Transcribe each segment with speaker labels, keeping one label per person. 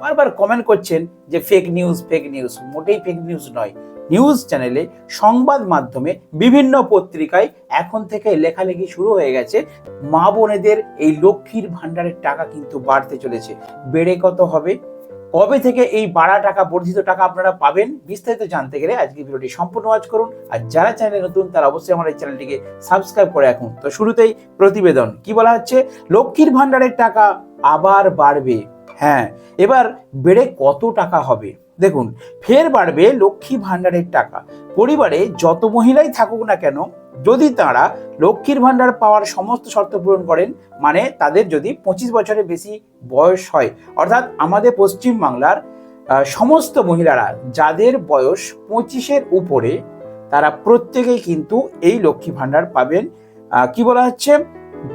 Speaker 1: বারবার কমেন্ট করছেন যে ফেক নিউজ ফেক নিউজ মোটেই ফেক নিউজ নয়। নিউজ চ্যানেলে সংবাদ মাধ্যমে বিভিন্ন পত্রিকায় এখন থেকে লেখালেখি শুরু হয়ে গেছে। মা বোনেদের এই লক্ষ্মীর ভাণ্ডারের টাকা কিন্তু বাড়তে চলেছে। বেড়ে কত হবে? কবে থেকে এই বাড়া টাকা, বর্ধিত টাকা আপনারা পাবেন? বিস্তারিত জানতে গেলে আজকে ভিডিওটি সম্পূর্ণ ওয়াচ করুন। আর যারা চ্যানেলে নতুন, তারা অবশ্যই আমার এই চ্যানেলটিকে সাবস্ক্রাইব করে রাখুন। তো শুরুতেই প্রতিবেদন। কি বলা হচ্ছে? লক্ষ্মীর ভাণ্ডারের টাকা আবার বাড়বে। হ্যাঁ এবার বেড়ে কত টাকা হবে? দেখুন, ফের বাড়বে লক্ষ্মী ভাণ্ডারের টাকা। পরিবারে যত মহিলাই থাকুক না কেন, যদি তারা লক্ষ্মীর ভাণ্ডার পাওয়ার সমস্ত শর্ত পূরণ করেন মানে তাদের যদি পঁচিশ বছরের বেশি বয়স হয়, অর্থাৎ আমাদের পশ্চিমবাংলার সমস্ত মহিলারা যাদের বয়স পঁচিশের উপরে, তারা প্রত্যেকেই কিন্তু এই লক্ষ্মী ভাণ্ডার পাবেন। কি বলা হচ্ছে?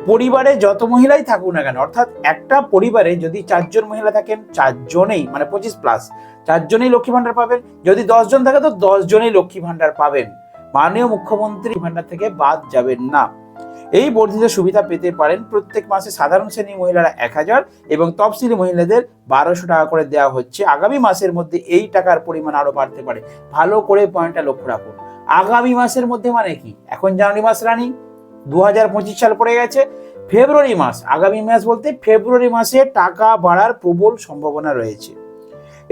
Speaker 1: পরিবারে যত মহিলাই থাকুক না কেন, অর্থাৎ একটা পরিবারে যদি চারজন মহিলা থাকেন, চারজনেই মানে পঁচিশ প্লাস চারজনেই লক্ষ্মী ভাণ্ডার পাবেন। যদি দশজন থাকে, তো দশজনেই লক্ষ্মী ভাণ্ডার পাবেন। মাননীয় মুখ্যমন্ত্রী ভাণ্ডার থেকে বাদ যাবেন না। এই বর্ধিত সুবিধা পেতে পারেন প্রত্যেক মাসে সাধারণ শ্রেণি মহিলারা এক হাজার এবং তফসিলি মহিলাদের বারোশো টাকা করে দেওয়া হচ্ছে। আগামী মাসের মধ্যে এই টাকার পরিমাণ আরও বাড়তে পারে। ভালো করে পয়েন্টটা লক্ষ্য রাখুন। আগামী মাসের মধ্যে মানে কি? এখন জানুয়ারি মাস রানিং দু হাজার পঁচিশ সাল পড়ে গেছে, ফেব্রুয়ারি মাস, আগামী মাস বলতে ফেব্রুয়ারি মাসে টাকা বাড়ার প্রবল সম্ভাবনা রয়েছে।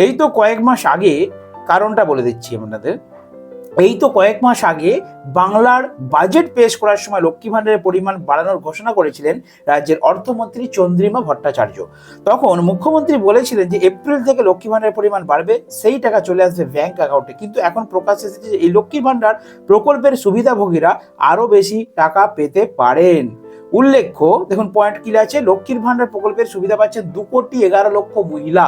Speaker 1: এই তো কয়েক মাস আগে কারণটা বলে দিচ্ছি আপনাদের। এই তো কয়েক মাস আগে বাংলার বাজেট পেশ করার সময় লক্ষ্মী ভাণ্ডারের পরিমাণ বাড়ানোর ঘোষণা করেছিলেন রাজ্যের অর্থমন্ত্রী চন্দ্রিমা ভট্টাচার্য। তখন মুখ্যমন্ত্রী বলেছিলেন যে এপ্রিল থেকে লক্ষ্মী ভাণ্ডারের পরিমাণ বাড়বে, সেই টাকা চলে আসবে ব্যাংক অ্যাকাউন্টে কিন্তু এখন প্রকাশ এসেছে যে এই লক্ষ্মী ভাণ্ডার প্রকল্পের সুবিধাভোগীরা আরও বেশি টাকা পেতে পারেন। উল্লেখ্য, দেখুন পয়েন্ট কি আছে, লক্ষ্মীর ভাণ্ডার প্রকল্পের সুবিধা পাচ্ছেন দু কোটি এগারো লক্ষ মহিলা।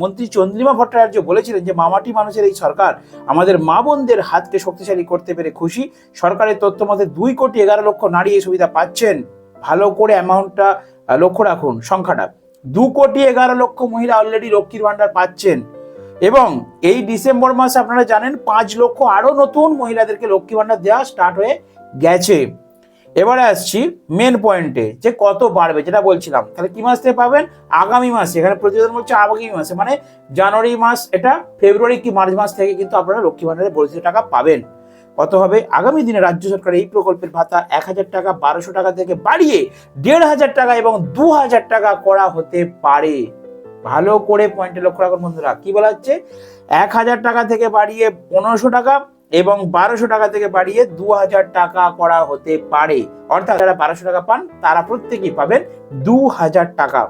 Speaker 1: মন্ত্রী চন্দ্রিমা ভট্টাচার্য বলেছিলেন যে মামাটি মানুষের এই সরকার আমাদের মা বোনদের হাতকে শক্তিশালী করতে পেরে খুশি। সরকারের তথ্য মতে দুই কোটি এগারো লক্ষ নারী এই সুবিধা পাচ্ছেন। ভালো করে অ্যামাউন্টটা লক্ষ্য রাখুন সংখ্যাটা। দু কোটি এগারো লক্ষ মহিলা অলরেডি লক্ষ্মীর ভাণ্ডার পাচ্ছেন। এবং এই ডিসেম্বর মাসে আপনারা জানেন পাঁচ লক্ষ আরও নতুন মহিলাদেরকে লক্ষ্মী ভাণ্ডার দেওয়া স্টার্ট হয়ে গেছে। এবারে আসছি মেন পয়েন্টে যে কত বাড়বে, যেটা বলছিলাম। তাহলে কি মাস থেকে পাবেন? আগামী মাসে, এখানে প্রতিবেদন বলছে আগামী মাসে মানে জানুয়ারি মাস এটা ফেব্রুয়ারি কি মার্চ মাস থেকে কিন্তু আপনারা লক্ষ্মী ভাণ্ডারের বর্ধিত টাকা পাবেন। কত হবে? আগামী দিনে রাজ্য সরকার এই প্রকল্পের ভাতা এক হাজার টাকা, বারোশো টাকা থেকে বাড়িয়ে দেড় হাজার টাকা এবং দু হাজার টাকা করা হতে পারে। ভালো করে পয়েন্টে লক্ষ্য রাখুন বন্ধুরা, কি বলা হচ্ছে? এক হাজার টাকা থেকে বাড়িয়ে পনেরোশো টাকা এবং বারোশো টাকা থেকে বাড়িয়ে দু হাজার টাকা করা হতে পারে। অর্থাৎ যারা বারোশো টাকা পান, তারা প্রত্যেকেই পাবেন দু হাজার টাকা।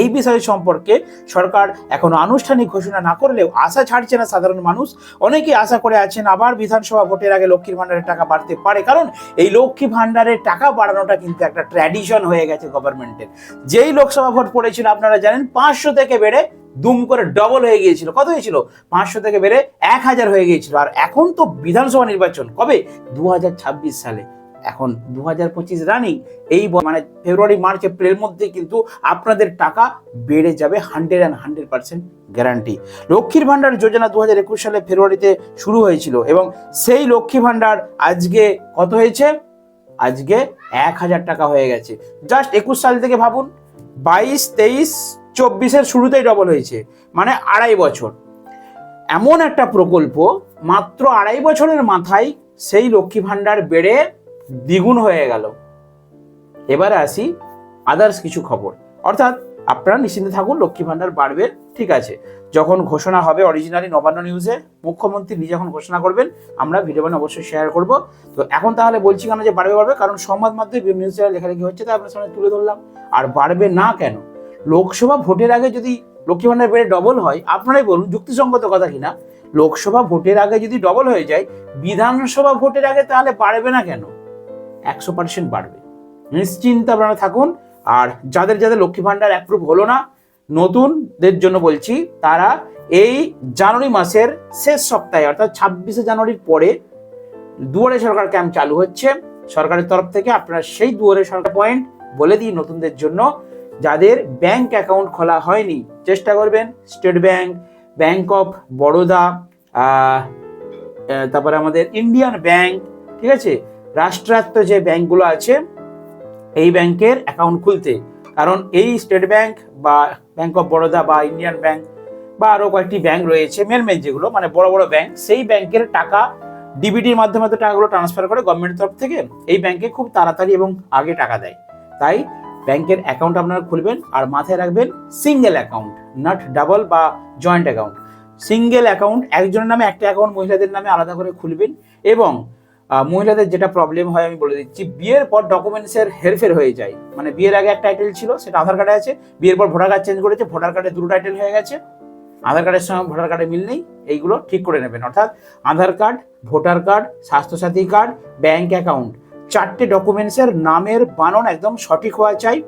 Speaker 1: এই বিষয় সম্পর্কে সরকার এখনও আনুষ্ঠানিক ঘোষণা না করলেও আশা ছাড়ছে না সাধারণ মানুষ। অনেকেই আশা করে আছেন আবার বিধানসভা ভোটের আগে লক্ষ্মীর ভাণ্ডারের টাকা বাড়তে পারে। কারণ এই লক্ষ্মী ভাণ্ডারের টাকা বাড়ানোটা কিন্তু একটা ট্র্যাডিশন হয়ে গেছে গভর্নমেন্টের যেই লোকসভা ভোট পড়েছিল, আপনারা জানেন, পাঁচশো থেকে বেড়ে দুম করে ডবল হয়ে গিয়েছিল। কত হয়েছিল? পাঁচশো থেকে বেড়ে এক হাজার হয়ে গিয়েছিল। আর এখন তো বিধানসভা নির্বাচন। কবে? দু হাজার ছাব্বিশ সালে। এখন দু হাজার পঁচিশ রানিং এই মানে ফেব্রুয়ারি, মার্চ, এপ্রিলের মধ্যে কিন্তু আপনাদের টাকা বেড়ে যাবে hundred and hundred percent guarantee Lakshmir Bhandar যোজনা দু হাজার একুশ সালে ফেব্রুয়ারিতে শুরু হয়েছিল এবং সেই লক্ষ্মী ভাণ্ডার আজকে কত হয়েছে? আজকে এক হাজার টাকা হয়ে গেছে। জাস্ট একুশ সাল থেকে ভাবুন। বাইশ, তেইশ চব্বিশের শুরুতেই ডবল হয়েছে মানে আড়াই বছর। এমন একটা প্রকল্প, মাত্র আড়াই বছরের মাথায় সেই লক্ষ্মী ভাণ্ডার বেড়ে দ্বিগুণ হয়ে গেল। এবারে আসি আদার্স কিছু খবর। অর্থাৎ আপনারা নিশ্চিন্তে থাকুন, লক্ষ্মী ভাণ্ডার বাড়বে, ঠিক আছে। যখন ঘোষণা হবে অরিজিনালি নবান্ন নিউজে মুখ্যমন্ত্রী নিজে যখন ঘোষণা করবেন, আমরা ভিডিও বানিয়ে অবশ্যই শেয়ার করব। তো এখন তাহলে বলছি কেন যে বাড়বে বাড়বে? কারণ সংবাদ মাধ্যমে নিউজ চ্যানেল লেখালেখি হচ্ছে, তাই আপনার সামনে তুলে ধরলাম। আর বাড়বে না কেন? লোকসভা ভোটের আগে যদি লক্ষ্মী ভাণ্ডার বেড়ে ডবল হয়, আপনারাই বলুন যুক্তিসঙ্গত কথা কিনা। লোকসভা ভোটের আগে যদি ডবল হয়ে যায়, বিধানসভা ভোটের আগে তাহলে বাড়বে না কেন? একশো পার্সেন্ট বাড়বে। নিশ্চিন্তে আপনারা থাকুন, আর যাদের যাদের লক্ষ্মী ভাণ্ডার অ্যাপ্রুভ হলো না, নতুনদের জন্য বলছি, তারা এই জানুয়ারি মাসের শেষ সপ্তাহে, অর্থাৎ ছাব্বিশে জানুয়ারির পরে দুয়ারে সরকার ক্যাম্প চালু হচ্ছে। সরকারের তরফ থেকে আপনারা সেই দুয়ারে সরকার পয়েন্ট বলে দিই নতুনদের জন্য। যাদের ব্যাংক অ্যাকাউন্ট খোলা হয়নি, চেষ্টা করবেন State Bank Bank of Baroda তারপরে আমাদের ইন্ডিয়ান ব্যাংক ঠিক আছে? রাষ্ট্রায়ত্ত যে ব্যাংকগুলো আছে, এই ব্যাংকের অ্যাকাউন্ট খুলতে। কারণ এই স্টেট ব্যাংক বা ব্যাংক অফ বরোদা বা ইন্ডিয়ান ব্যাংক বা আরও কয়েকটি ব্যাংক রয়েছে মেন মেন যেগুলো মানে বড় বড় ব্যাংক সেই ব্যাংকের টাকা ডিবিটির মাধ্যমে তো টাকাগুলো ট্রান্সফার করে গভর্নমেন্টের তরফ থেকে, এই ব্যাংকে খুব তাড়াতাড়ি এবং আগে টাকা দেয়। তাই ব্যাংকের অ্যাকাউন্ট আপনারা খুলবেন আর মাথায় রাখবেন সিঙ্গেল অ্যাকাউন্ট নট ডাবল বা জয়েন্ট অ্যাকাউন্ট সিঙ্গেল অ্যাকাউন্ট একজনের নামে একটা অ্যাকাউন্ট মহিলাদের নামে আলাদা করে খুলবেন এবং মহিলাদের যেটা প্রবলেম হয় আমি বলে দিচ্ছি, বিয়ের পর ডকুমেন্টসের হেরফের হয়ে যায়। মানে বিয়ের আগে একটা টাইটেল ছিল, সেটা আধার কার্ডে আছে, বিয়ের পর ভোটার কার্ড চেঞ্জ করেছে ভোটার কার্ডে দুটো টাইটেল হয়ে গেছে, আধার কার্ডের সঙ্গে ভোটার কার্ডে মিল নেই, এইগুলো ঠিক করে নেবেন। অর্থাৎ Aadhaar card voter card Swasthya Sathi card bank account চারটে ডকুমেন্টসের নামের বানন একদম সঠিক হওয়া চাই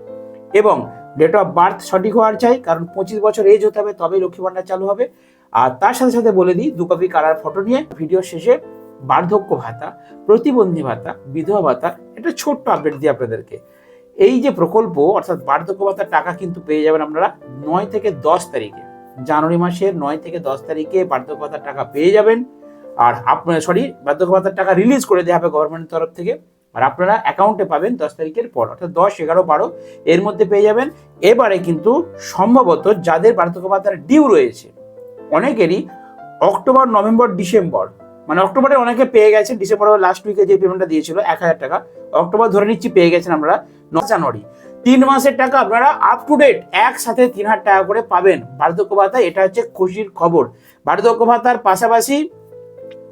Speaker 1: এবং ডেট অফ বার্থ সঠিক হওয়ার চাই, কারণ পঁচিশ বছর এজ হতে হবে, তবেই লক্ষ্মী ভাণ্ডার চালু হবে। আর তার সাথে সাথে বলে দিই, দু কপি কারার ফটো নিয়ে ভিডিও শেষে বার্ধক্য ভাতা, প্রতিবন্ধী ভাতা, বিধবা ভাতা এটা ছোট্ট আপডেট দিই আপনাদেরকে। এই যে প্রকল্প, অর্থাৎ বার্ধক্য ভাতার টাকা কিন্তু পেয়ে যাবেন আপনারা নয় থেকে দশ তারিখে। জানুয়ারি মাসের নয় থেকে দশ তারিখে বার্ধক্য ভাতার টাকা পেয়ে যাবেন। আর আপনার সরি বার্ধক্য ভাতার টাকা রিলিজ করে দেওয়া হবে গভর্নমেন্টের তরফ থেকে। আর আপনারা অ্যাকাউন্টে পাবেন দশ তারিখের পর, অর্থাৎ দশ, এগারো, বারো, এর মধ্যে পেয়ে যাবেন। এবারে কিন্তু সম্ভবত যাদের বার্ধক্য ভাতার ডিউ রয়েছে, অনেকেরই অক্টোবর, নভেম্বর, ডিসেম্বর মানে অক্টোবরে অনেকে পেয়ে গেছেন, ডিসেম্বর লাস্ট উইকে যে পেমেন্টটা দিয়েছিল, এক হাজার টাকা, অক্টোবর ধরে নিচ্ছি পেয়ে গেছেন আমরা ন জানুয়ারি। তিন মাসের টাকা আপনারা আপ টু ডেট একসাথে তিন হাজার টাকা করে পাবেন। বার্ধক্য ভাতা, এটা হচ্ছে খুশির খবর। বার্ধক্য ভাতার পাশাপাশি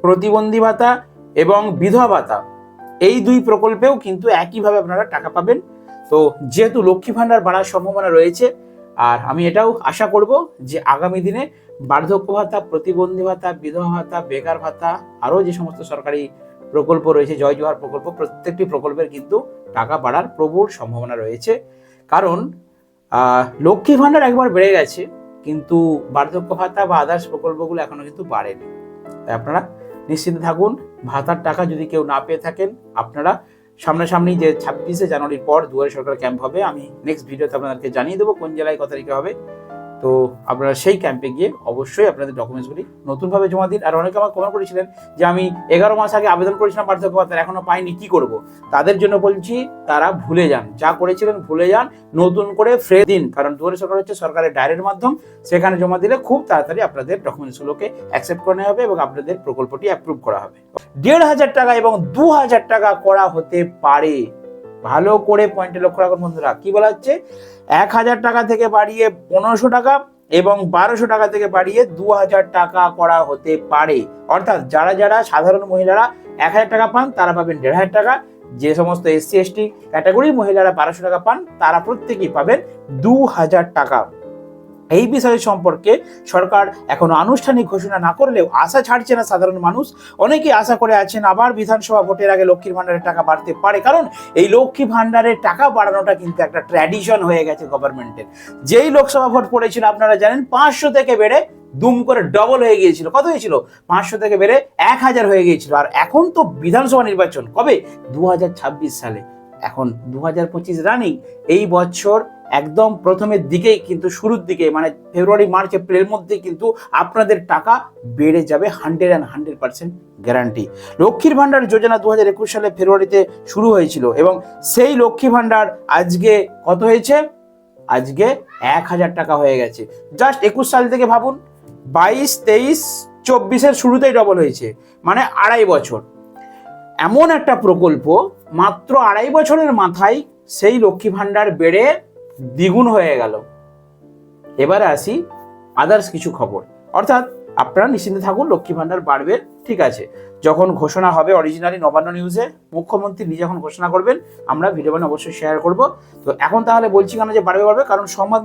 Speaker 1: প্রতিবন্ধী ভাতা এবং বিধবা ভাতা। এই দুই প্রকল্পেও কিন্তু একইভাবে আপনারা টাকা পাবেন। তো যেহেতু লক্ষ্মী ভাণ্ডার বাড়ার সম্ভাবনা রয়েছে, আর আমি এটাও আশা করব যে আগামী দিনে বার্ধক্য ভাতা, প্রতিবন্ধী ভাতা, বিধবা ভাতা, বেকার ভাতা, আরও যে সমস্ত সরকারি প্রকল্প রয়েছে, জয় জোহার প্রকল্প, প্রত্যেকটি প্রকল্পের কিন্তু টাকা বাড়ার প্রবল সম্ভাবনা রয়েছে। কারণ লক্ষ্মী ভাণ্ডার একবার বেড়ে গেছে, কিন্তু বার্ধক্য ভাতা বা আদার্স প্রকল্পগুলো এখনও কিন্তু বাড়েনি। তাই আপনারা নিশ্চিন্তে থাকুন ভাতার টাকা যদি কেউ না পেয়ে থাকেন, আপনারা সামনাসামনি যে ছাব্বিশে জানুয়ারির পর দুয়ারে সরকার ক্যাম্প হবে, আমি নেক্সট ভিডিওতে আপনাদেরকে জানিয়ে দেবো কোন জেলায় কত তারিখে হবে। তো আপনারা সেই ক্যাম্পে গিয়ে অবশ্যই আপনাদের ডকুমেন্টসগুলি নতুনভাবে জমা দিন। আর অনেকে আমার কমেন্ট করেছিলেন যে, আমি এগারো মাস আগে আবেদন করেছিলাম পার্থক্য ভাতার এখনও পাইনি, কি করব? তাদের জন্য বলছি, তারা ভুলে যান। যা করেছিলেন ভুলে যান। নতুন করে ফ্রে দিন। কারণ দুয়ারে সরকার হচ্ছে সরকারের ডায়ের মাধ্যম। সেখানে জমা দিলে খুব তাড়াতাড়ি আপনাদের ডকুমেন্টসগুলোকে অ্যাকসেপ্ট করে হবে এবং আপনাদের প্রকল্পটি অ্যাপ্রুভ করা হবে। দেড় হাজার টাকা এবং দু হাজার টাকা করা হতে পারে। ভালো করে পয়েন্টে লক্ষ্য রাখুন বন্ধুরা। কি বলা হচ্ছে? এক হাজার টাকা থেকে বাড়িয়ে পনেরোশো টাকা এবং বারোশো টাকা থেকে বাড়িয়ে দু হাজার টাকা করা হতে পারে। অর্থাৎ যারা যারা সাধারণ মহিলারা এক হাজার টাকা পান, তারা পাবেন দেড় হাজার টাকা। যে সমস্ত এসসি, এসটি ক্যাটাগরির মহিলারা বারোশো টাকা পান, তারা প্রত্যেকেই পাবেন দু হাজার টাকা। এই বিষয় সম্পর্কে সরকার এখনও আনুষ্ঠানিক ঘোষণা না করলেও আশা ছাড়ছে না সাধারণ মানুষ। অনেকেই আশা করে আছেন আবার বিধানসভা ভোটের আগে লক্ষ্মীর ভাণ্ডারের টাকা বাড়তে পারে। কারণ এই লক্ষ্মী ভাণ্ডারের টাকা বাড়ানোটা কিন্তু একটা ট্র্যাডিশন হয়ে গেছে গভর্নমেন্টের যেই লোকসভা ভোট পড়েছিল, আপনারা জানেন, পাঁচশো থেকে বেড়ে দুম করে ডবল হয়ে গিয়েছিল। কত হয়েছিল? পাঁচশো থেকে বেড়ে এক হাজার হয়ে গিয়েছিল। আর এখন তো বিধানসভা নির্বাচন। কবে? দু হাজার ছাব্বিশ সালে। এখন দু হাজার পঁচিশ রানিং এই বছর একদম প্রথমের দিকেই কিন্তু শুরুর দিকে মানে ফেব্রুয়ারি, মার্চ, এপ্রিলের মধ্যে কিন্তু আপনাদের টাকা বেড়ে যাবে hundred and hundred percent guarantee. Lakshmir Bhandar যোজনা দু হাজার একুশ সালে ফেব্রুয়ারিতে শুরু হয়েছিল এবং সেই লক্ষ্মী ভাণ্ডার আজকে কত হয়েছে? আজকে এক হাজার টাকা হয়ে গেছে। জাস্ট একুশ সাল থেকে ভাবুন, বাইশ, তেইশ, চব্বিশের শুরুতেই ডবল হয়েছে মানে আড়াই বছর। এমন একটা প্রকল্প মাত্র আড়াই বছরের মাথায় সেই লক্ষ্মী ভাণ্ডার বেড়ে দ্বিগুণ হয়ে গেল। এবারে আসি আদার্স কিছু খবর। অর্থাৎ আপনারা নিশ্চিন্তে থাকুন, লক্ষ্মী ভাণ্ডার বাড়বে, ঠিক আছে। যখন ঘোষণা হবে অরিজিনালি নবান্ন নিউজে মুখ্যমন্ত্রী নিজে যখন ঘোষণা করবেন, আমরা ভিডিও বানিয়ে অবশ্যই শেয়ার করব। তো এখন তাহলে বলছি কেন যে বাড়বে বাড়বে? কারণ সংবাদ